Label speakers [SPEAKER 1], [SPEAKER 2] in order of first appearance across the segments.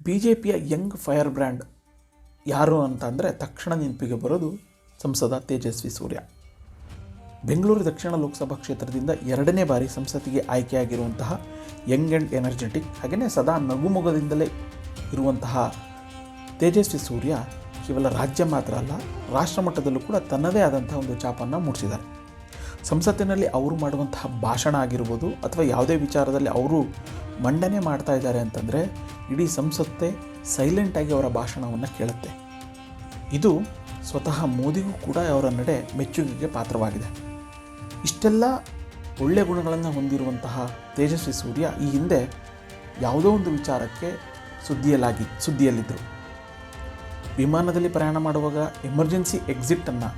[SPEAKER 1] B J ಪಿಯ young fire brand ಯಾರು ಅಂತ ಅಂದರೆ ತಕ್ಷಣ ನೆನಪಿಗೆ ಬರೋದು ಸಂಸದ ತೇಜಸ್ವಿ ಸೂರ್ಯ. ಬೆಂಗಳೂರು ದಕ್ಷಿಣ ಲೋಕಸಭಾ ಕ್ಷೇತ್ರದಿಂದ ಎರಡನೇ ಬಾರಿ ಸಂಸತ್ತಿಗೆ ಆಯ್ಕೆಯಾಗಿರುವಂತಹ ಯಂಗ್ ಆ್ಯಂಡ್ ಎನರ್ಜೆಟಿಕ್ ಹಾಗೆಯೇ ಸದಾ ನಗುಮೊಗದಿಂದಲೇ ಇರುವಂತಹ ತೇಜಸ್ವಿ ಸೂರ್ಯ ಕೇವಲ ರಾಜ್ಯ ಮಾತ್ರ ಅಲ್ಲ, ರಾಷ್ಟ್ರ ಮಟ್ಟದಲ್ಲೂ ಕೂಡ ತನ್ನದೇ ಆದಂತಹ ಒಂದು ಛಾಪನ್ನು ಮೂಡಿಸಿದ್ದಾರೆ. ಸಂಸತ್ತಿನಲ್ಲಿ ಅವರು ಮಾಡುವಂತಹ ಭಾಷಣ ಆಗಿರ್ಬೋದು ಅಥವಾ ಯಾವುದೇ ವಿಚಾರದಲ್ಲಿ ಅವರು ಮಂಡನೆ ಮಾಡ್ತಾ ಇದ್ದಾರೆ ಅಂತಂದರೆ ಇಡೀ ಸಂಸತ್ತೇ ಸೈಲೆಂಟಾಗಿ ಅವರ ಭಾಷಣವನ್ನು ಕೇಳುತ್ತೆ. ಇದು ಸ್ವತಃ ಮೋದಿಗೂ ಕೂಡ ಅವರ ನಡೆ ಮೆಚ್ಚುಗೆಗೆ ಪಾತ್ರವಾಗಿದೆ. ಇಷ್ಟೆಲ್ಲ ಒಳ್ಳೆಯ ಗುಣಗಳನ್ನು ಹೊಂದಿರುವಂತಹ ತೇಜಸ್ವಿ ಸೂರ್ಯ ಈ ಹಿಂದೆ ಯಾವುದೋ ಒಂದು ವಿಚಾರಕ್ಕೆ ಸುದ್ದಿಯಲ್ಲಾಗಿ ಸುದ್ದಿಯಲ್ಲಿದ್ದರು ವಿಮಾನದಲ್ಲಿ ಪ್ರಯಾಣ ಮಾಡುವಾಗ ಎಮರ್ಜೆನ್ಸಿ ಎಕ್ಸಿಟನ್ನು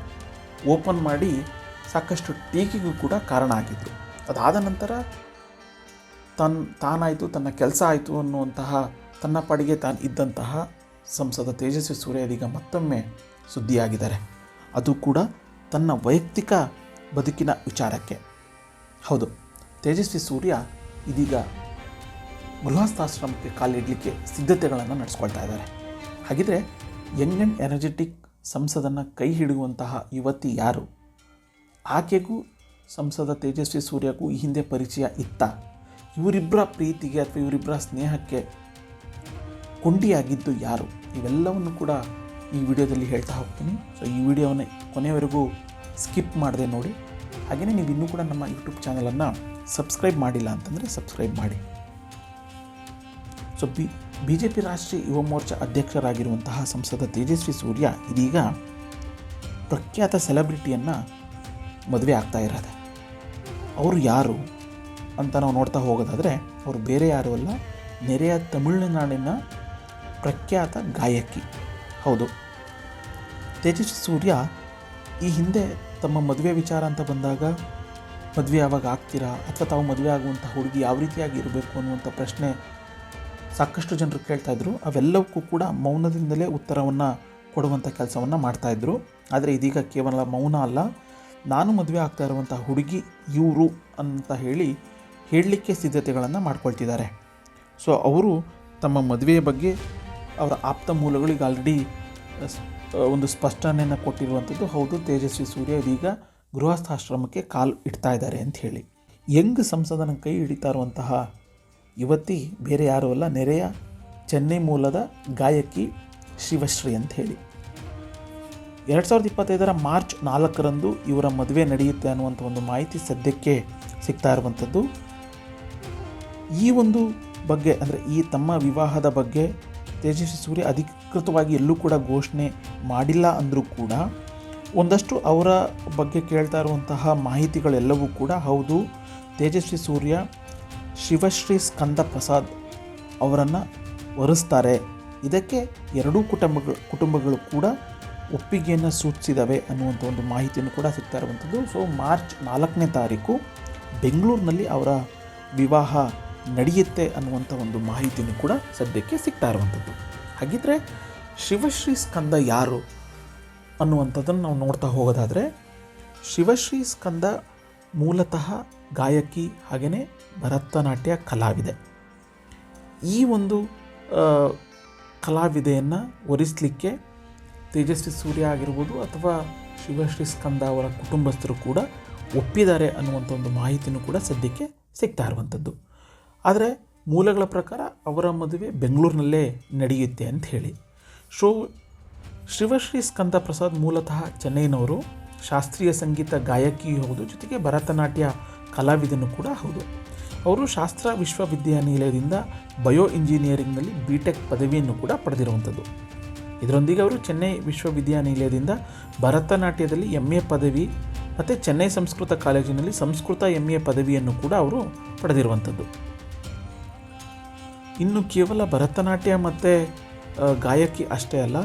[SPEAKER 1] ಓಪನ್ ಮಾಡಿ ಸಾಕಷ್ಟು ಟೀಕೆಗೂ ಕೂಡ ಕಾರಣ ಆಗಿದ್ದರು ಅದಾದ ನಂತರ ತನ್ನ ತಾನಾಯಿತು, ತನ್ನ ಕೆಲಸ ಆಯಿತು ಅನ್ನುವಂತಹ ತನ್ನ ಪಾಡಿಗೆ ತಾನು ಇದ್ದಂತಹ ಸಂಸದ ತೇಜಸ್ವಿ ಸೂರ್ಯ ಇದೀಗ ಮತ್ತೊಮ್ಮೆ ಸುದ್ದಿಯಾಗಿದ್ದಾರೆ. ಅದು ಕೂಡ ತನ್ನ ವೈಯಕ್ತಿಕ ಬದುಕಿನ ವಿಚಾರಕ್ಕೆ. ಹೌದು, ತೇಜಸ್ವಿ ಸೂರ್ಯ ಇದೀಗ ಗೃಹಸ್ಥಾಶ್ರಮಕ್ಕೆ ಕಾಲಿಡಲಿಕ್ಕೆ ಸಿದ್ಧತೆಗಳನ್ನು ನಡೆಸ್ಕೊಳ್ತಾ ಇದ್ದಾರೆ. ಹಾಗಿದ್ರೆ ಯಂಗ್ ಆ್ಯಂಡ್ ಎನರ್ಜೆಟಿಕ್ ಸಂಸದನ್ನು ಕೈ ಹಿಡಿಯುವಂತಹ ಯುವತಿ ಯಾರು? ಆಕೆಗೂ ಸಂಸದ ತೇಜಸ್ವಿ ಸೂರ್ಯಗೂ ಈ ಹಿಂದೆ ಪರಿಚಯ ಇತ್ತ? ಇವರಿಬ್ಬರ ಪ್ರೀತಿಗೆ ಅಥವಾ ಇವರಿಬ್ಬರ ಸ್ನೇಹಕ್ಕೆ ಕೊಂಡಿಯಾಗಿದ್ದು ಯಾರು? ಇವೆಲ್ಲವನ್ನು ಕೂಡ ಈ ವಿಡಿಯೋದಲ್ಲಿ ಹೇಳ್ತಾ ಹೋಗ್ತೀನಿ. ಸೊ ಈ ವಿಡಿಯೋವನ್ನು ಕೊನೆಯವರೆಗೂ ಸ್ಕಿಪ್ ಮಾಡದೆ ನೋಡಿ. ಹಾಗೆಯೇ ನೀವು ಇನ್ನೂ ಕೂಡ ನಮ್ಮ ಯೂಟ್ಯೂಬ್ ಚಾನಲನ್ನು ಸಬ್ಸ್ಕ್ರೈಬ್ ಮಾಡಿಲ್ಲ ಅಂತಂದರೆ ಸಬ್ಸ್ಕ್ರೈಬ್ ಮಾಡಿ. So B B J P Rashtriya Yuva Morcha ಅಧ್ಯಕ್ಷರಾಗಿರುವಂತಹ ಸಂಸದ ತೇಜಸ್ವಿ ಸೂರ್ಯ ಇದೀಗ ಪ್ರಖ್ಯಾತ ಸೆಲೆಬ್ರಿಟಿಯನ್ನು ಮದುವೆ ಆಗ್ತಾ ಇರೋದೆ ಅವರು ಯಾರು? ಅಂತ ನಾವು ನೋಡ್ತಾ ಹೋಗೋದಾದರೆ ಅವರು ಬೇರೆ ಯಾರೂ ಅಲ್ಲ, ನೆರೆಯ ತಮಿಳುನಾಡಿನ ಪ್ರಖ್ಯಾತ ಗಾಯಕಿ. ಹೌದು. ತೇಜಸ್ವಿ ಸೂರ್ಯ ಈ ಹಿಂದೆ ತಮ್ಮ ಮದುವೆ ವಿಚಾರ ಅಂತ ಬಂದಾಗ, ಮದುವೆ ಯಾವಾಗ ಆಗ್ತೀರಾ ಅಥವಾ ತಾವು ಮದುವೆ ಆಗುವಂಥ ಹುಡುಗಿ ಯಾವ ರೀತಿಯಾಗಿ ಇರಬೇಕು ಅನ್ನುವಂಥ ಪ್ರಶ್ನೆ ಸಾಕಷ್ಟು ಜನರು ಕೇಳ್ತಾಯಿದ್ರು ಅವೆಲ್ಲವಕ್ಕೂ ಕೂಡ ಮೌನದಿಂದಲೇ ಉತ್ತರವನ್ನು ಕೊಡುವಂಥ ಕೆಲಸವನ್ನು ಮಾಡ್ತಾಯಿದ್ರು ಆದರೆ ಇದೀಗ ಕೇವಲ ಮೌನ ಅಲ್ಲ, ನಾನು ಮದುವೆ ಆಗ್ತಾ ಇರುವಂಥ ಹುಡುಗಿ ಇವರು ಅಂತ ಹೇಳಿ ಹೇಳಲಿಕ್ಕೆ ಸಿದ್ಧತೆಗಳನ್ನು ಮಾಡ್ಕೊಳ್ತಿದ್ದಾರೆ. ಸೊ ಅವರು ತಮ್ಮ ಮದುವೆಯ ಬಗ್ಗೆ ಅವರ ಆಪ್ತ ಮೂಲಗಳಿಗೆ ಆಲ್ರೆಡಿ ಒಂದು ಸ್ಪಷ್ಟನೆಯನ್ನು ಕೊಟ್ಟಿರುವಂಥದ್ದು ಹೌದು, ತೇಜಸ್ವಿ ಸೂರ್ಯ ಇದೀಗ ಗೃಹಸ್ಥಾಶ್ರಮಕ್ಕೆ ಕಾಲು ಇಡ್ತಾ ಇದ್ದಾರೆ ಅಂತ ಹೇಳಿ. ಯಂಗ್ ಸಂಸದನ ಕೈ ಹಿಡಿತಾ ಇರುವಂತಹ ಯುವತಿ ಬೇರೆ ಯಾರೂ ಅಲ್ಲ, ನೆರೆಯ ಚೆನ್ನೈ ಮೂಲದ ಗಾಯಕಿ ಶಿವಶ್ರೀ ಅಂತ ಹೇಳಿ. ಎರಡು ಸಾವಿರದ ಇಪ್ಪತ್ತೈದರ ಮಾರ್ಚ್ ನಾಲ್ಕರಂದು ಇವರ ಮದುವೆ ನಡೆಯುತ್ತೆ ಅನ್ನುವಂಥ ಒಂದು ಮಾಹಿತಿ ಸದ್ಯಕ್ಕೆ ಸಿಗ್ತಾ ಇರುವಂಥದ್ದು ಈ ಒಂದು ಬಗ್ಗೆ, ಅಂದರೆ ಈ ತಮ್ಮ ವಿವಾಹದ ಬಗ್ಗೆ ತೇಜಸ್ವಿ ಸೂರ್ಯ ಅಧಿಕೃತವಾಗಿ ಎಲ್ಲೂ ಕೂಡ ಘೋಷಣೆ ಮಾಡಿಲ್ಲ ಅಂದರೂ ಕೂಡ ಒಂದಷ್ಟು ಅವರ ಬಗ್ಗೆ ಕೇಳ್ತಾ ಇರುವಂತಹ ಮಾಹಿತಿಗಳೆಲ್ಲವೂ ಕೂಡ ಹೌದು. ತೇಜಸ್ವಿ ಸೂರ್ಯ ಶಿವಶ್ರೀ ಸ್ಕಂದ ಪ್ರಸಾದ್ ಅವರನ್ನು ವರಿಸ್ತಾರೆ. ಇದಕ್ಕೆ ಎರಡೂ ಕುಟುಂಬಗಳು ಕುಟುಂಬಗಳು ಕೂಡ ಒಪ್ಪಿಗೆಯನ್ನು ಸೂಚಿಸಿದವೆ ಅನ್ನುವಂಥ ಒಂದು ಮಾಹಿತಿಯನ್ನು ಕೂಡ ಸಿಗ್ತಾ ಇರುವಂಥದ್ದು ಸೊ ಮಾರ್ಚ್ ನಾಲ್ಕನೇ ತಾರೀಕು ಬೆಂಗಳೂರಿನಲ್ಲಿ ಅವರ ವಿವಾಹ ನಡೆಯುತ್ತೆ ಅನ್ನುವಂಥ ಒಂದು ಮಾಹಿತಿನೂ ಕೂಡ ಸದ್ಯಕ್ಕೆ ಸಿಗ್ತಾ ಇರುವಂಥದ್ದು. ಹಾಗಿದ್ರೆ ಶಿವಶ್ರೀ ಸ್ಕಂದ ಯಾರು ಅನ್ನುವಂಥದ್ದನ್ನು ನಾವು ನೋಡ್ತಾ ಹೋಗೋದಾದರೆ, ಶಿವಶ್ರೀ ಸ್ಕಂದ ಮೂಲತಃ ಗಾಯಕಿ ಹಾಗೆಯೇ ಭರತನಾಟ್ಯ ಕಲಾವಿದೆ. ಈ ಒಂದು ಕಲಾವಿದೆಯನ್ನು ಒರಿಸಲಿಕ್ಕೆ ತೇಜಸ್ವಿ ಸೂರ್ಯ ಆಗಿರ್ಬೋದು ಅಥವಾ ಶಿವಶ್ರೀ ಸ್ಕಂದ ಅವರ ಕುಟುಂಬಸ್ಥರು ಕೂಡ ಒಪ್ಪಿದ್ದಾರೆ ಅನ್ನುವಂಥ ಒಂದು ಮಾಹಿತಿನೂ ಕೂಡ ಸದ್ಯಕ್ಕೆ ಸಿಗ್ತಾ ಇರುವಂಥದ್ದು. ಆದರೆ ಮೂಲಗಳ ಪ್ರಕಾರ ಅವರ ಮದುವೆ ಬೆಂಗಳೂರಿನಲ್ಲೇ ನಡೆಯುತ್ತೆ ಅಂತ ಹೇಳಿ. ಸೊ ಶಿವಶ್ರೀ ಸ್ಕಂದ ಪ್ರಸಾದ್ ಮೂಲತಃ ಚೆನ್ನೈನವರು ಶಾಸ್ತ್ರೀಯ ಸಂಗೀತ ಗಾಯಕಿ ಹೌದು, ಜೊತೆಗೆ ಭರತನಾಟ್ಯ ಕಲಾವಿದನು ಕೂಡ ಹೌದು. ಅವರು ಶಾಸ್ತ್ರ ವಿಶ್ವವಿದ್ಯಾನಿಲಯದಿಂದ ಬಯೋ ಇಂಜಿನಿಯರಿಂಗ್ನಲ್ಲಿ ಬಿ ಟೆಕ್ ಪದವಿಯನ್ನು ಕೂಡ ಪಡೆದಿರುವಂಥದ್ದು. ಇದರೊಂದಿಗೆ ಅವರು ಚೆನ್ನೈ ವಿಶ್ವವಿದ್ಯಾನಿಲಯದಿಂದ ಭರತನಾಟ್ಯದಲ್ಲಿ ಎಂ ಎ ಪದವಿ ಮತ್ತು ಚೆನ್ನೈ ಸಂಸ್ಕೃತ ಕಾಲೇಜಿನಲ್ಲಿ ಸಂಸ್ಕೃತ ಎಂ ಎ ಪದವಿಯನ್ನು ಕೂಡ ಅವರು ಪಡೆದಿರುವಂಥದ್ದು. ಇನ್ನು ಕೇವಲ ಭರತನಾಟ್ಯ ಮತ್ತು ಗಾಯಕಿ ಅಷ್ಟೇ ಅಲ್ಲ,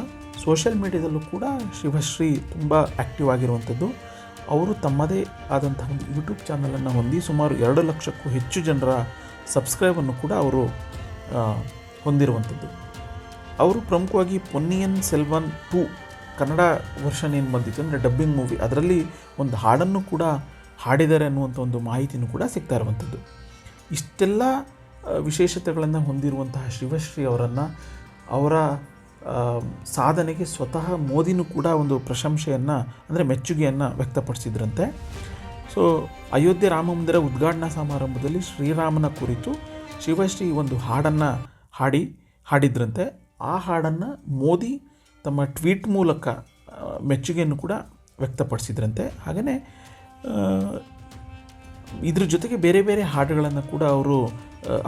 [SPEAKER 1] ಸೋಷಿಯಲ್ ಮೀಡಿಯಾದಲ್ಲೂ ಕೂಡ ಶಿವಶ್ರೀ ತುಂಬ ಆ್ಯಕ್ಟಿವ್ ಆಗಿರುವಂಥದ್ದು. ಅವರು ತಮ್ಮದೇ ಆದಂತಹ ಒಂದು ಯೂಟ್ಯೂಬ್ ಚಾನಲನ್ನು ಹೊಂದಿ ಸುಮಾರು ಎರಡು ಲಕ್ಷಕ್ಕೂ ಹೆಚ್ಚು ಜನರ ಸಬ್ಸ್ಕ್ರೈಬನ್ನು ಕೂಡ ಅವರು ಹೊಂದಿರುವಂಥದ್ದು. ಅವರು ಪ್ರಮುಖವಾಗಿ ಪೊನ್ನಿಯನ್ ಸೆಲ್ವನ್ ಟು ಕನ್ನಡ ವರ್ಷನ್ ಏನು ಬಂದಿತ್ತು ಅಂದರೆ ಡಬ್ಬಿಂಗ್ ಮೂವಿ ಅದರಲ್ಲಿ ಒಂದು ಹಾಡನ್ನು ಕೂಡ ಹಾಡಿದ್ದಾರೆ ಅನ್ನುವಂಥ ಒಂದು ಮಾಹಿತಿನೂ ಕೂಡ ಸಿಗ್ತಾ ಇರುವಂಥದ್ದು. ಇಷ್ಟೆಲ್ಲ ವಿಶೇಷತೆಗಳನ್ನು ಹೊಂದಿರುವಂತಹ ಶಿವಶ್ರೀ ಅವರನ್ನು, ಅವರ ಸಾಧನೆಗೆ ಸ್ವತಃ ಮೋದಿನೂ ಕೂಡ ಒಂದು ಪ್ರಶಂಸೆಯನ್ನು, ಅಂದರೆ ಮೆಚ್ಚುಗೆಯನ್ನು ವ್ಯಕ್ತಪಡಿಸಿದ್ರಂತೆ. ಸೊ ಅಯೋಧ್ಯೆ ರಾಮ ಮಂದಿರ ಉದ್ಘಾಟನಾ ಸಮಾರಂಭದಲ್ಲಿ ಶ್ರೀರಾಮನ ಕುರಿತು ಶಿವಶ್ರೀ ಒಂದು ಹಾಡನ್ನು ಹಾಡಿ, ಹಾಡಿದ್ರಂತೆ. ಆ ಹಾಡನ್ನು ಮೋದಿ ತಮ್ಮ ಟ್ವೀಟ್ ಮೂಲಕ ಮೆಚ್ಚುಗೆಯನ್ನು ಕೂಡ ವ್ಯಕ್ತಪಡಿಸಿದ್ರಂತೆ. ಹಾಗೆಯೇ ಇದ್ರ ಜೊತೆಗೆ ಬೇರೆ ಬೇರೆ ಹಾಡುಗಳನ್ನು ಕೂಡ ಅವರು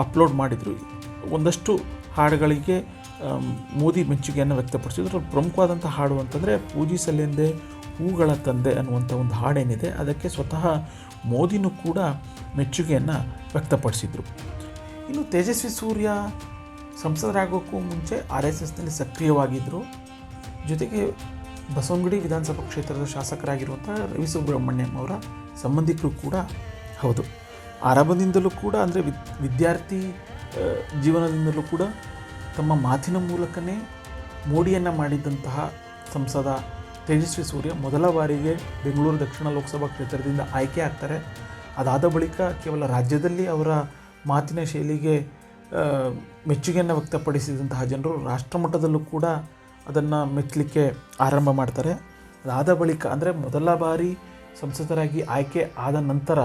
[SPEAKER 1] ಅಪ್ಲೋಡ್ ಮಾಡಿದರು. ಒಂದಷ್ಟು ಹಾಡುಗಳಿಗೆ ಮೋದಿ ಮೆಚ್ಚುಗೆಯನ್ನು ವ್ಯಕ್ತಪಡಿಸಿದ್ರು. ಪ್ರಮುಖವಾದಂಥ ಹಾಡು ಅಂತಂದರೆ ಪೂಜಿ ಸಲ್ಲೆಂದೆ ಹೂಗಳ ತಂದೆ ಅನ್ನುವಂಥ ಒಂದು ಹಾಡೇನಿದೆ. ಅದಕ್ಕೆ ಸ್ವತಃ ಮೋದಿನೂ ಕೂಡ ಮೆಚ್ಚುಗೆಯನ್ನು ವ್ಯಕ್ತಪಡಿಸಿದರು. ಇನ್ನು ತೇಜಸ್ವಿ ಸೂರ್ಯ ಸಂಸದರಾಗೋಕ್ಕೂ ಮುಂಚೆ ಆರ್ ಎಸ್ ಎಸ್ನಲ್ಲಿ ಸಕ್ರಿಯವಾಗಿದ್ದರು ಜೊತೆಗೆ ಬಸವಂಗಡಿ ವಿಧಾನಸಭಾ ಕ್ಷೇತ್ರದ ಶಾಸಕರಾಗಿರುವಂಥ ರವಿ ಸುಬ್ರಹ್ಮಣ್ಯಂ ಅವರ ಸಂಬಂಧಿಕರು ಕೂಡ ಹೌದು. ಆರಂಭದಿಂದಲೂ ಕೂಡ, ಅಂದರೆ ವಿದ್, ವಿದ್ಯಾರ್ಥಿ ಜೀವನದಿಂದಲೂ ಕೂಡ ತಮ್ಮ ಮಾತಿನ ಮೂಲಕನೇ ಮೋಡಿಯನ್ನು ಮಾಡಿದಂತಹ ಸಂಸದ ತೇಜಸ್ವಿ ಸೂರ್ಯ ಮೊದಲ ಬಾರಿಗೆ ಬೆಂಗಳೂರು ದಕ್ಷಿಣ ಲೋಕಸಭಾ ಕ್ಷೇತ್ರದಿಂದ ಆಯ್ಕೆ ಆಗ್ತಾರೆ. ಅದಾದ ಬಳಿಕ ಕೇವಲ ರಾಜ್ಯದಲ್ಲಿ ಅವರ ಮಾತಿನ ಶೈಲಿಗೆ ಮೆಚ್ಚುಗೆಯನ್ನು ವ್ಯಕ್ತಪಡಿಸಿದಂತಹ ಜನರು ರಾಷ್ಟ್ರಮಟ್ಟದಲ್ಲೂ ಕೂಡ ಅದನ್ನು ಮೆಚ್ಚಲಿಕ್ಕೆ ಆರಂಭ ಮಾಡ್ತಾರೆ. ಅದಾದ ಬಳಿಕ ಅಂದರೆ ಮೊದಲ ಬಾರಿ ಸಂಸದರಾಗಿ ಆಯ್ಕೆ ಆದ ನಂತರ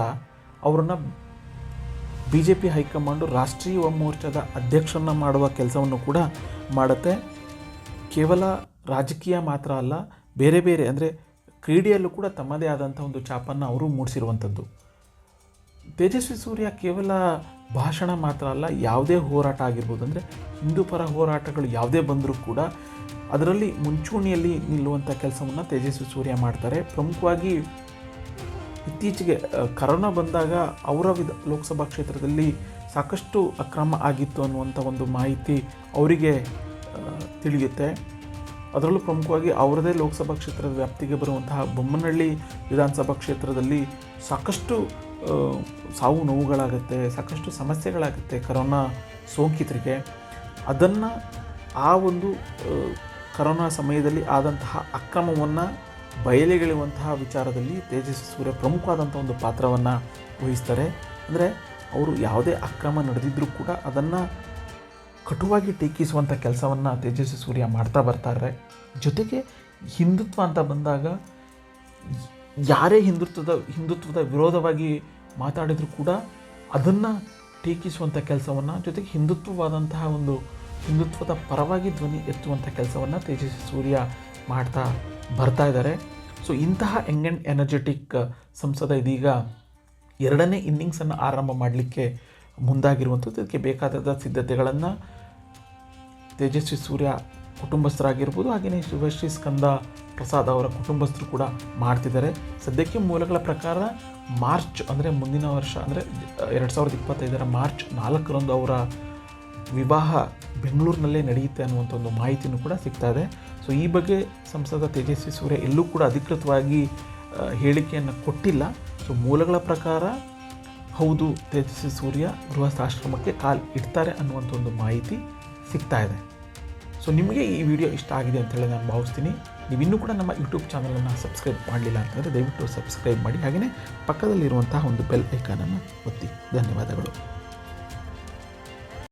[SPEAKER 1] ಅವರನ್ನು ಬಿ ಜೆ ಪಿ ಹೈಕಮಾಂಡು ರಾಷ್ಟ್ರೀಯ ಯುವ ಮೋರ್ಚಾದ ಅಧ್ಯಕ್ಷರನ್ನ ಮಾಡುವ ಕೆಲಸವನ್ನು ಕೂಡ ಮಾಡುತ್ತೆ. ಕೇವಲ ರಾಜಕೀಯ ಮಾತ್ರ ಅಲ್ಲ, ಬೇರೆ ಬೇರೆ ಅಂದರೆ ಕ್ರೀಡೆಯಲ್ಲೂ ಕೂಡ ತಮ್ಮದೇ ಆದಂಥ ಒಂದು ಛಾಪನ್ನು ಅವರು ಮೂಡಿಸಿರುವಂಥದ್ದು ತೇಜಸ್ವಿ ಸೂರ್ಯ ಕೇವಲ ಭಾಷಣ ಮಾತ್ರ ಅಲ್ಲ, ಯಾವುದೇ ಹೋರಾಟ ಆಗಿರ್ಬೋದು ಅಂದರೆ ಹಿಂದೂ ಪರ ಹೋರಾಟಗಳು ಯಾವುದೇ ಬಂದರೂ ಕೂಡ ಅದರಲ್ಲಿ ಮುಂಚೂಣಿಯಲ್ಲಿ ನಿಲ್ಲುವಂಥ ಕೆಲಸವನ್ನು ತೇಜಸ್ವಿ ಸೂರ್ಯ ಮಾಡ್ತಾರೆ. ಪ್ರಮುಖವಾಗಿ ಇತ್ತೀಚೆಗೆ ಕರೋನಾ ಬಂದಾಗ ಅವರ ವಿಧ ಲೋಕಸಭಾ ಕ್ಷೇತ್ರದಲ್ಲಿ ಸಾಕಷ್ಟು ಅಕ್ರಮ ಆಗಿತ್ತು ಅನ್ನುವಂಥ ಒಂದು ಮಾಹಿತಿ ಅವರಿಗೆ ತಿಳಿಯುತ್ತೆ. ಅದರಲ್ಲೂ ಪ್ರಮುಖವಾಗಿ ಅವರದೇ ಲೋಕಸಭಾ ಕ್ಷೇತ್ರದ ವ್ಯಾಪ್ತಿಗೆ ಬರುವಂತಹ ಬೊಮ್ಮನಹಳ್ಳಿ ವಿಧಾನಸಭಾ ಕ್ಷೇತ್ರದಲ್ಲಿ ಸಾಕಷ್ಟು ಸಾವು ನೋವುಗಳಾಗುತ್ತೆ, ಸಾಕಷ್ಟು ಸಮಸ್ಯೆಗಳಾಗುತ್ತೆ ಕರೋನಾ ಸೋಂಕಿತರಿಗೆ. ಅದನ್ನು ಆ ಒಂದು ಕರೋನಾ ಸಮಯದಲ್ಲಿ ಆದಂತಹ ಅಕ್ರಮವನ್ನು ಬಯಲಿಗೆಳೆಯುವಂತಹ ವಿಚಾರದಲ್ಲಿ ತೇಜಸ್ವಿ ಸೂರ್ಯ ಪ್ರಮುಖವಾದಂಥ ಒಂದು ಪಾತ್ರವನ್ನು ವಹಿಸ್ತಾರೆ. ಅಂದರೆ ಅವರು ಯಾವುದೇ ಅಕ್ರಮ ನಡೆದಿದ್ದರೂ ಕೂಡ ಅದನ್ನು ಕಟುವಾಗಿ ಟೀಕಿಸುವಂಥ ಕೆಲಸವನ್ನು ತೇಜಸ್ವಿ ಸೂರ್ಯ ಮಾಡ್ತಾ ಬರ್ತಾರೆ ಜೊತೆಗೆ ಹಿಂದುತ್ವ ಅಂತ ಬಂದಾಗ ಯಾರೇ ಹಿಂದುತ್ವದ ಹಿಂದುತ್ವದ ವಿರೋಧವಾಗಿ ಮಾತಾಡಿದರೂ ಕೂಡ ಅದನ್ನು ಟೀಕಿಸುವಂಥ ಕೆಲಸವನ್ನು, ಜೊತೆಗೆ ಹಿಂದುತ್ವವಾದಂತಹ ಒಂದು ಹಿಂದುತ್ವದ ಪರವಾಗಿ ಧ್ವನಿ ಎತ್ತುವಂಥ ಕೆಲಸವನ್ನು ತೇಜಸ್ವಿ ಸೂರ್ಯ ಮಾಡ್ತಾ ಬರ್ತಾ ಇದ್ದಾರೆ. ಸೊ ಇಂತಹ ಯಂಗ್ ಆ್ಯಂಡ್ ಎನರ್ಜೆಟಿಕ್ ಸಂಸದ ಇದೀಗ ಎರಡನೇ ಇನ್ನಿಂಗ್ಸನ್ನು ಆರಂಭ ಮಾಡಲಿಕ್ಕೆ ಮುಂದಾಗಿರುವಂಥದ್ದು. ಇದಕ್ಕೆ ಬೇಕಾದ ಸಿದ್ಧತೆಗಳನ್ನು ತೇಜಸ್ವಿ ಸೂರ್ಯ ಕುಟುಂಬಸ್ಥರಾಗಿರ್ಬೋದು, ಹಾಗೆಯೇ ಶಿವಶ್ರೀ ಸ್ಕಂದ ಪ್ರಸಾದ್ ಅವರ ಕುಟುಂಬಸ್ಥರು ಕೂಡ ಮಾಡ್ತಿದ್ದಾರೆ. ಸದ್ಯಕ್ಕೆ ಮೂಲಗಳ ಪ್ರಕಾರ ಮಾರ್ಚ್ ಅಂದರೆ ಮುಂದಿನ ವರ್ಷ ಅಂದರೆ ಎರಡು ಸಾವಿರದ ಇಪ್ಪತ್ತೈದರ ಮಾರ್ಚ್ ನಾಲ್ಕರಂದು ಅವರ ವಿವಾಹ ಬೆಂಗಳೂರಿನಲ್ಲೇ ನಡೆಯುತ್ತೆ ಅನ್ನುವಂಥ ಒಂದು ಮಾಹಿತಿನೂ ಕೂಡ ಸಿಗ್ತಾ ಇದೆ. ಸೊ ಈ ಬಗ್ಗೆ ಸಂಸದ ತೇಜಸ್ವಿ ಸೂರ್ಯ ಎಲ್ಲೂ ಕೂಡ ಅಧಿಕೃತವಾಗಿ ಹೇಳಿಕೆಯನ್ನು ಕೊಟ್ಟಿಲ್ಲ. ಸೊ ಮೂಲಗಳ ಪ್ರಕಾರ ಹೌದು, ತೇಜಸ್ವಿ ಸೂರ್ಯ ಗೃಹಸ್ಥಾಶ್ರಮಕ್ಕೆ ಕಾಲ್ ಇಡ್ತಾರೆ ಅನ್ನುವಂಥ ಒಂದು ಮಾಹಿತಿ ಸಿಗ್ತಾ ಇದೆ. ಸೊ ನಿಮಗೆ ಈ ವಿಡಿಯೋ ಇಷ್ಟ ಆಗಿದೆ ಅಂತ ಹೇಳಿ ನಾನು ಭಾವಿಸ್ತೀನಿ. ನೀವು ಇನ್ನೂ ಕೂಡ ನಮ್ಮ ಯೂಟ್ಯೂಬ್ ಚಾನಲನ್ನು ಸಬ್ಸ್ಕ್ರೈಬ್ ಮಾಡಲಿಲ್ಲ ಅಂತಂದರೆ ದಯವಿಟ್ಟು ಸಬ್ಸ್ಕ್ರೈಬ್ ಮಾಡಿ. ಹಾಗೆಯೇ ಪಕ್ಕದಲ್ಲಿರುವಂತಹ ಒಂದು ಬೆಲ್ ಐಕಾನನ್ನು ಒತ್ತಿ. ಧನ್ಯವಾದಗಳು.